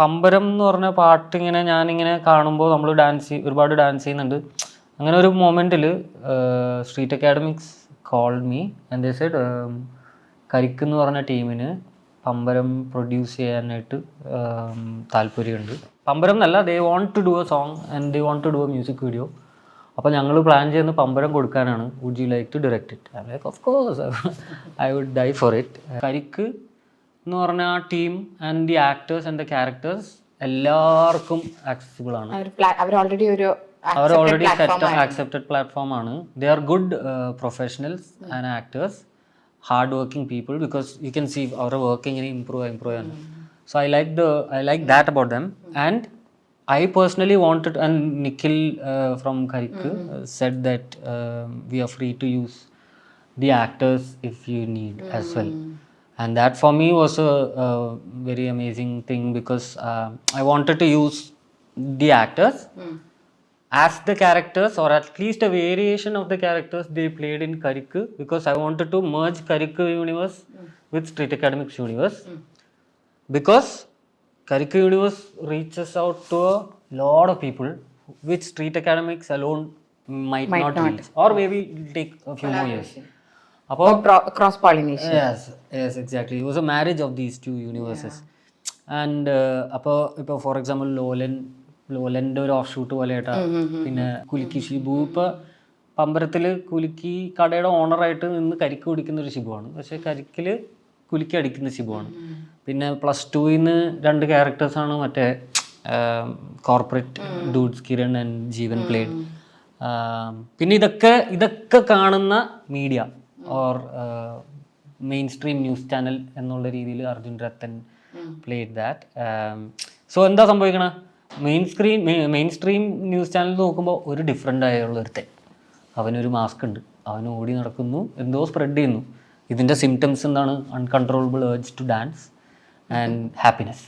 പമ്പരം എന്ന് പറഞ്ഞ പാട്ട് ഇങ്ങനെ ഞാനിങ്ങനെ കാണുമ്പോൾ നമ്മൾ ഡാൻസ് ഒരുപാട് ഡാൻസ് ചെയ്യുന്നുണ്ട്. അങ്ങനെ ഒരു മൊമെന്റിൽ സ്ട്രീറ്റ് അക്കാഡമിക്സ് കോൾ മീ എന്റെ സൈഡ് കരിക്ക് എന്ന് പറഞ്ഞ ടീമിന് പമ്പരം പ്രൊഡ്യൂസ് ചെയ്യാനായിട്ട് താല്പര്യമുണ്ട്. പമ്പരം എന്നല്ല they want to do a song and they want to do a music video അപ്പോൾ ഞങ്ങൾ പ്ലാൻ ചെയ്യുന്ന പമ്പരം കൊടുക്കാനാണ്. Would you like to direct it like of course I would die for it Karikku എന്ന് പറഞ്ഞാൽ ആ team and the actors and the characters എല്ലാവർക്കും accessible ആണ്. അവർ ഓൾറെഡി ഒരു അവർ ഓൾറെഡി സെറ്റ് ആക്സെപ്റ്റഡ് പ്ലാറ്റ്ഫോം ആണ്. They are good professionals and actors hard working people because you can see അവരുടെ വർക്ക് ഇങ്ങനെ ഇമ്പ്രൂവ് ഇമ്പ്രൂവ് ആണ് so I like the I like that about them and I personally wanted and Nikhil from Karikku said that we are free to use the actors if you need as well. And that for me was a, a very amazing thing because uh, i wanted to use the actors hmm. as the characters or at least a variation of the characters they played in Karikku because I wanted to merge Karikku universe hmm. with Street Academics universe. Hmm. Because Karikku universe reaches out to a lot of people which Street Academics alone might, not, reach. Or maybe it'll take a few more years. അപ്പോൾ cross pollination exactly was a marriage of these two universes and അപ്പോൾ ഇപ്പോൾ for example ലോലൻ ലോലന്റെ ഒരു of shoot പോലെ ആയിട്ടാ പിന്നെ കുലുക്കി ഷിബു ഇപ്പോൾ പമ്പരത്തിൽ കുലുക്കി കടയുടെ ഓണറായിട്ട് നിന്ന് കരിക്ക് കുടിക്കുന്ന ഒരു ശിബുവാണ്. പക്ഷേ കരിക്കിൽ കുലുക്കി അടിക്കുന്ന ശിബുവാണ്. പിന്നെ പ്ലസ് ടുവിന്ന് രണ്ട് ക്യാരക്ടേഴ്സാണ് മറ്റേ corporate dudes Kiran and Jeevan played പിന്നെ ഇതൊക്കെ ഇതൊക്കെ കാണുന്ന media or mainstream news channel എന്നുള്ള രീതിയിൽ Arjun Rathan played that so എന്താ സംഭവിക്കണ? Main screen mainstream news channel നോക്കുമ്പോൾ ഒരു ഡിഫറെന്റ് ആയുള്ള ഒരുത്തൻ അവനൊരു മാസ്ക് ഉണ്ട്. അവൻ ഓടി നടക്കുന്നു എന്തോ സ്പ്രെഡ് ചെയ്യുന്നു. ഇതിന്റെ സിംറ്റംസ് എന്താണ്? Uncontrollable urge to dance and happiness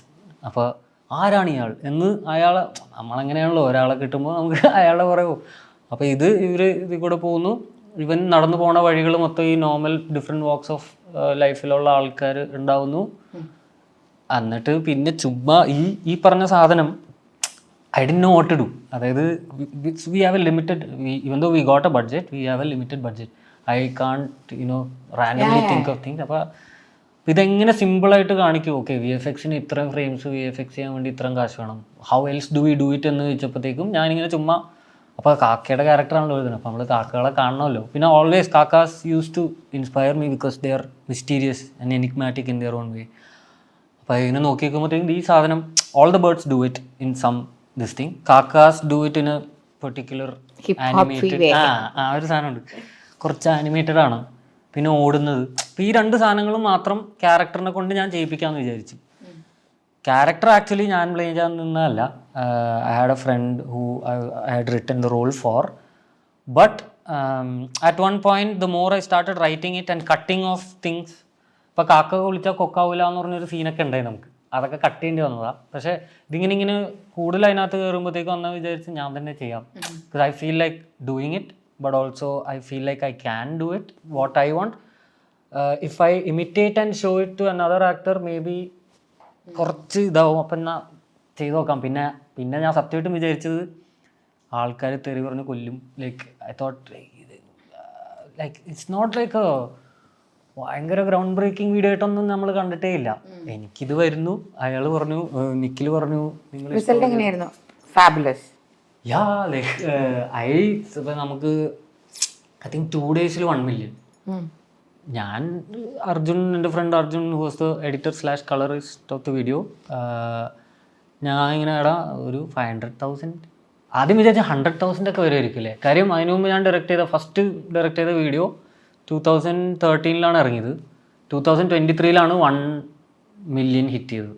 അപ്പോൾ ആരാണ് ഇയാൾ? എന്ന് അയാളെ നമ്മളെങ്ങനെയാണല്ലോ? ഒരാളെ കിട്ടുമ്പോൾ നമുക്ക് അയാളെ പറയൂ അപ്പോൾ ഇത് ഇവർ ഇതിൽ കൂടെ പോകുന്നു. ഇവൻ നടന്നു പോണ വഴികൾ മൊത്തം ഈ നോർമൽ ഡിഫറെന്റ് വാക്സ് ഓഫ് ലൈഫിലുള്ള ആൾക്കാർ ഉണ്ടാവുന്നു. എന്നിട്ട് പിന്നെ ചുമ്മാ ഈ ഈ പറഞ്ഞ സാധനം I D no what do അതായത് we have a limited even though we got a budget we have a limited budget I can't you know randomly think of things അപ്പോൾ ഇതെങ്ങനെ സിമ്പിളായിട്ട് കാണിക്കും? ഓക്കെ വി എഫ് എക്സിന് ഇത്രയും frames V F X ചെയ്യാൻ വേണ്ടി ഇത്രയും കാശ് വേണം. How else do we do it എന്ന് ചോദിച്ചപ്പോഴത്തേക്കും ഞാനിങ്ങനെ ചുമ്മാ അപ്പോൾ കാക്കയുടെ ക്യാരക്ടറാണ് എഴുതുന്നത് അപ്പോൾ നമ്മൾ കാക്കകളെ കാണണമല്ലോ. പിന്നെ always കാക്കാസ് used to inspire me because they are mysterious and enigmatic in their own way അപ്പോൾ ഇതിനെ നോക്കി നോക്കുമ്പോഴത്തേക്കും ഈ സാധനം all the birds do it in some this thing കാക്കാസ് do it in a particular animated ആ ആ ഒരു സാധനമുണ്ട്. കുറച്ച് ആനിമേറ്റഡ് ആണ്. പിന്നെ ഓടുന്നത്. അപ്പം ഈ രണ്ട് സാധനങ്ങളും മാത്രം ക്യാരക്ടറിനെ കൊണ്ട് ഞാൻ ചെയ്യിപ്പിക്കാമെന്ന് വിചാരിച്ചു. ക്യാരക്ടർ ആക്ച്വലി ഞാൻ പ്ലേ ചെയ്യാൻ നിന്നതല്ല. I had a friend who I had written the role for but at one point the more I started writing it and cutting of things ഇപ്പോൾ കാക്ക വിളിച്ചാൽ കൊക്കാവില്ല എന്ന് പറഞ്ഞൊരു സീനൊക്കെ ഉണ്ടായി നമുക്ക്. അതൊക്കെ കട്ട് ചെയ്യേണ്ടി വന്നതാണ് പക്ഷേ ഇതിങ്ങനെ ഇങ്ങനെ കൂടുതൽ അതിനകത്ത് കയറുമ്പോഴത്തേക്ക് വന്നാൽ വിചാരിച്ച് ഞാൻ തന്നെ ചെയ്യാം. Because I feel like doing it but also I feel like I can do it what I want if I imitate and show it to another actor maybe കുറച്ച് ഇതാവും. അപ്പം എന്നാൽ ചെയ്ത് നോക്കാം. പിന്നെ പിന്നെ ഞാൻ സത്യമായിട്ടും വിചാരിച്ചത് ആൾക്കാർ തെറി പറഞ്ഞ് കൊല്ലും. Like I thought like it's not like ഭയങ്കര ഗ്രൗണ്ട് ബ്രേക്കിംഗ് വീഡിയോ ആയിട്ടൊന്നും നമ്മൾ കണ്ടിട്ടേ ഇല്ല. എനിക്കിത് വരുന്നു. അയാൾ പറഞ്ഞു നിഖിൽ പറഞ്ഞു നിങ്ങൾ റിസൾട്ട് എങ്ങനെയായിരുന്നു? ഫാബുലസ് യാ ലൈക്ക് ഐ ഇപ്പം നമുക്ക് ഐ തിങ്ക് ടു ഡേയ്സിൽ വൺ മില്യൺ ഞാൻ അർജുൻ എന്റെ friend Arjun who's the editor slash colourist of the video ഞാൻ ഇങ്ങനെ എടാ ഒരു ഫൈവ് ഹൺഡ്രഡ് തൗസൻഡ് ആദ്യം വിചാരിച്ച ഹൺഡ്രഡ് തൗസൻഡ് ഒക്കെ വരുമായിരിക്കും അല്ലേ കാര്യം അതിനു മുമ്പ് ഞാൻ ഡയറക്റ്റ് ചെയ്ത ഫസ്റ്റ് ഡയറക്റ്റ് ചെയ്ത വീഡിയോ ടൂ തൗസൻഡ് തേർട്ടീനിലാണ് ഇറങ്ങിയത്. ടൂ തൗസൻഡ് ട്വന്റി ത്രീയിലാണ് വൺ മില്യൺ ഹിറ്റ് ചെയ്തത്.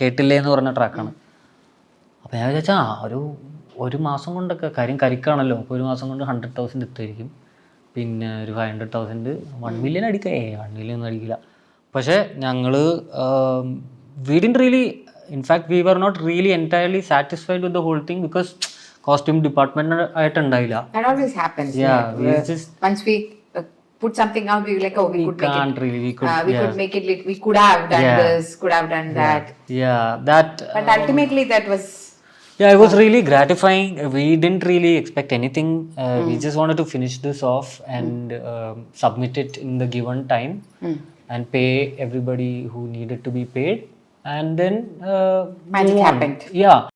കേട്ടില്ലേ എന്ന് പറഞ്ഞ ട്രാക്കാണ് അപ്പോൾ ഞാൻ വിചാരിച്ചാൽ ആ ഒരു ഒരു മാസം കൊണ്ടൊക്കെ കാര്യം കരിക്കാണല്ലോ അപ്പോൾ ഒരു മാസം കൊണ്ട് ഹൺഡ്രഡ് തൗസൻഡ് എത്തുമായിരിക്കും പിന്നെ ഒരു five hundred thousand one million അടിക്കുക ഏ വൺ മില്യൺ ഒന്നും അടിക്കില്ല പക്ഷേ ഞങ്ങൾ വീടിന്റെ really In fact we were not really entirely satisfied with the whole thing because costume department ആയിട്ടുണ്ടായില്ല That always happens. Yeah, we just Once we uh, put something out, we were like, oh, we, could make can't it. really we could uh, we yeah. could make it. lit- We could have done Yeah. this. Could have done that. yeah that But ultimately, that was. Yeah, it was really gratifying. We didn't really expect anything. Uh, We just wanted to finish this off and um, submit it in the given time and pay everybody who needed to be paid. And then uh, Magic happened. Yeah,